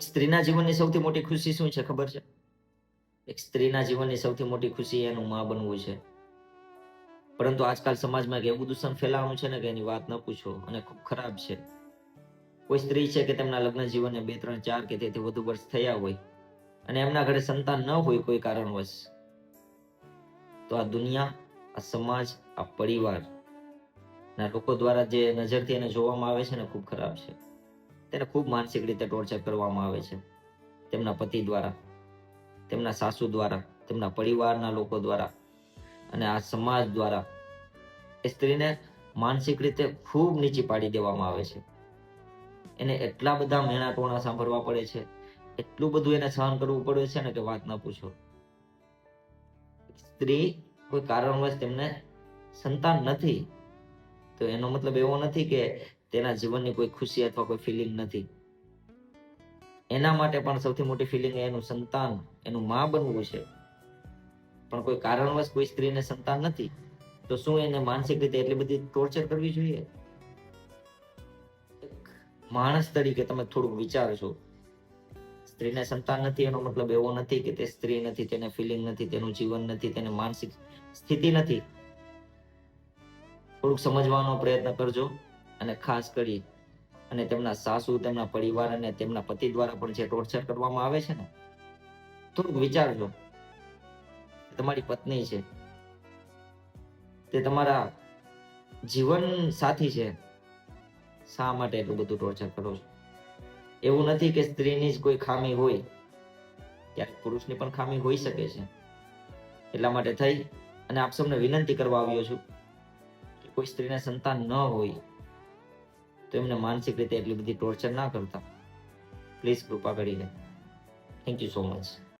એક સ્ત્રીના જીવનની સૌથી મોટી ખુશી શું છે ખબર છે? એક સ્ત્રીના જીવનની સૌથી મોટી ખુશી એનું માં બનવું છે. પરંતુ આજકાલ સમાજમાં એવું દૂષણ ફેલાવાનું છે ને કે એની વાત ન પૂછો અને ખૂબ ખરાબ છે. કોઈ સ્ત્રી છે કે તેમના લગ્ન જીવનને બે, ત્રણ, ચાર કે તેથી વધુ વર્ષ થયા હોય અને એમના ઘરે સંતાન ન હોય કોઈ કારણવશ, તો આ દુનિયા, આ સમાજ, આ પરિવાર ના લોકો દ્વારા જે નજરથી એને જોવામાં આવે છે ને ખૂબ ખરાબ છે. તેને ખૂબ માનસિક રીતે ટોર્ચર કરવામાં આવે છે. તેમના પતિ દ્વારા, તેમના સાસુ દ્વારા, તેમના પરિવારના લોકો દ્વારા અને આ સમાજ દ્વારા એ સ્ત્રીને માનસિક રીતે ખૂબ નીચી પાડી દેવામાં આવે છે. એને એટલા બધા મેણા ટોણા સાંભળવા પડે છે, એટલું બધું એને સહન કરવું પડે છે ને કે વાત ન પૂછો. સ્ત્રી કોઈ કારણવશ તેમને સંતાન નથી, તો એનો મતલબ એવો નથી કે તેના જીવનની કોઈ ખુશી અથવા કોઈ ફિલિંગ નથી. એના માટે પણ સૌથી મોટી ફિલિંગ એનું સંતાન, એનું મા બનવું છે. પણ કોઈ કારણવશ કોઈ સ્ત્રીને સંતાન નથી, તો શું એને માનસિક રીતે એટલી બધી ટોર્ચર કરવી જોઈએ? માણસ તરીકે તમે થોડુંક વિચારશો સ્ત્રીને સંતાન નથી એનો મતલબ એવો નથી કે તે સ્ત્રી નથી, તેને ફિલિંગ નથી, તેનું જીવન નથી, તેને માનસિક સ્થિતિ નથી. થોડુંક સમજવાનો પ્રયત્ન કરજો. અને ખાસ કરી અને તેમના સાસુ, તેમના પરિવાર અને તેમના પતિ દ્વારા પણ જે ટોર્ચર કરવામાં આવે છે ને, થોડુંક વિચારજો. તમારી પત્ની છે. તે તમારા જીવન સાથી છે. શા માટે એટલું બધું ટોર્ચર કરો છો? એવું નથી કે સ્ત્રીની જ કોઈ ખામી હોય. ક્યારેક પુરુષની પણ ખામી હોઈ શકે છે. એટલા માટે થઈ અને આપ સૌને વિનંતી કરવા આવ્યો છું કે કોઈ સ્ત્રીને સંતાન ન હોય. તો એમને માનસિક રીતે એટલી બધી ટોર્ચર ના કરતા. પ્લીઝ કૃપા કરીને. Thank you so much